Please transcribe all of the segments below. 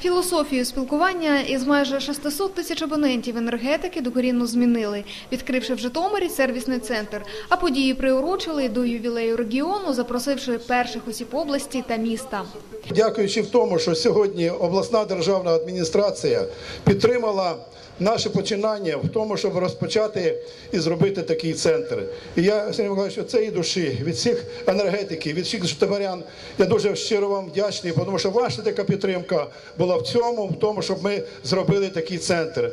Філософію спілкування із майже 600 тисяч абонентів енергетики докорінно змінили, відкривши в Житомирі сервісний центр. А події приурочили до ювілею регіону, запросивши перших осіб області та міста. Дякуючи в тому, що сьогодні обласна державна адміністрація підтримала наше починання в тому, щоб розпочати і зробити такий центр. І я Сергій Миколаївич, від цієї душі, від всіх енергетиків, від всіх житомирян, я дуже щиро вам вдячний, тому що ваша така підтримка була в цьому, в тому, щоб ми зробили такий центр.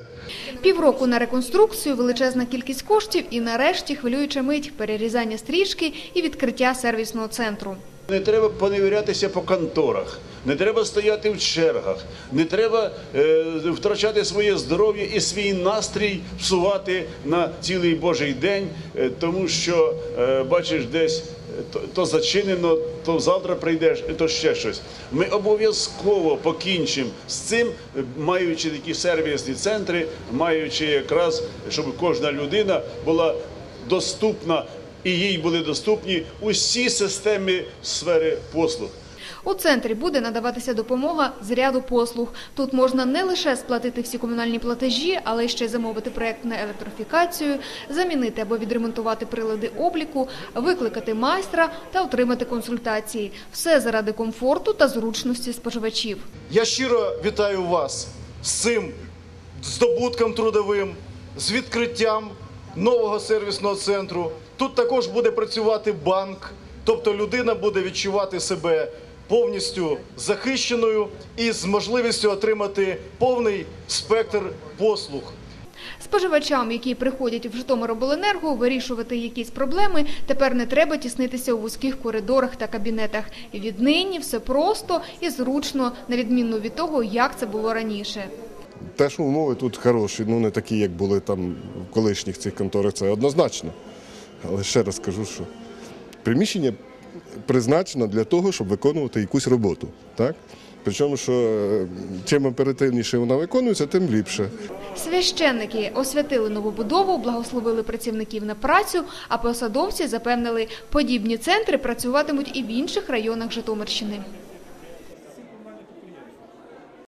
Півроку на реконструкцію, величезна кількість коштів і нарешті хвилююча мить перерізання стрічки і відкриття сервісного центру. Не треба поневірятися по конторах, не треба стояти в чергах, не треба е, втрачати своє здоров'я і свій настрій псувати на цілий Божий день, е, тому що е, бачиш десь. е, То, то зачинено, то завтра прийдеш, то ще щось. Ми обов'язково покінчимо з цим, е, маючи такі сервісні центри, маючи якраз, щоб кожна людина була доступна і їй були доступні усі системи сфери послуг. У центрі буде надаватися допомога з ряду послуг. Тут можна не лише сплатити всі комунальні платежі, але й ще замовити проект на електрифікацію, замінити або відремонтувати прилади обліку, викликати майстра та отримати консультації. Все заради комфорту та зручності споживачів. Я щиро вітаю вас з цим здобутком трудовим, з відкриттям нового сервісного центру. Тут також буде працювати банк, тобто людина буде відчувати себе повністю захищеною і з можливістю отримати повний спектр послуг. Споживачам, які приходять в Житомиробленерго вирішувати якісь проблеми, тепер не треба тіснитися у вузьких коридорах та кабінетах. Віднині все просто і зручно, на відміну від того, як це було раніше. Те, що умови тут хороші, ну не такі, як були там в колишніх цих конторах, це однозначно. Але ще раз кажу, що приміщення призначено для того, щоб виконувати якусь роботу. Так? Причому, що е, чим оперативніше вона виконується, тим ліпше. Священники освятили новобудову, благословили працівників на працю, а посадовці запевнили, подібні центри працюватимуть і в інших районах Житомирщини.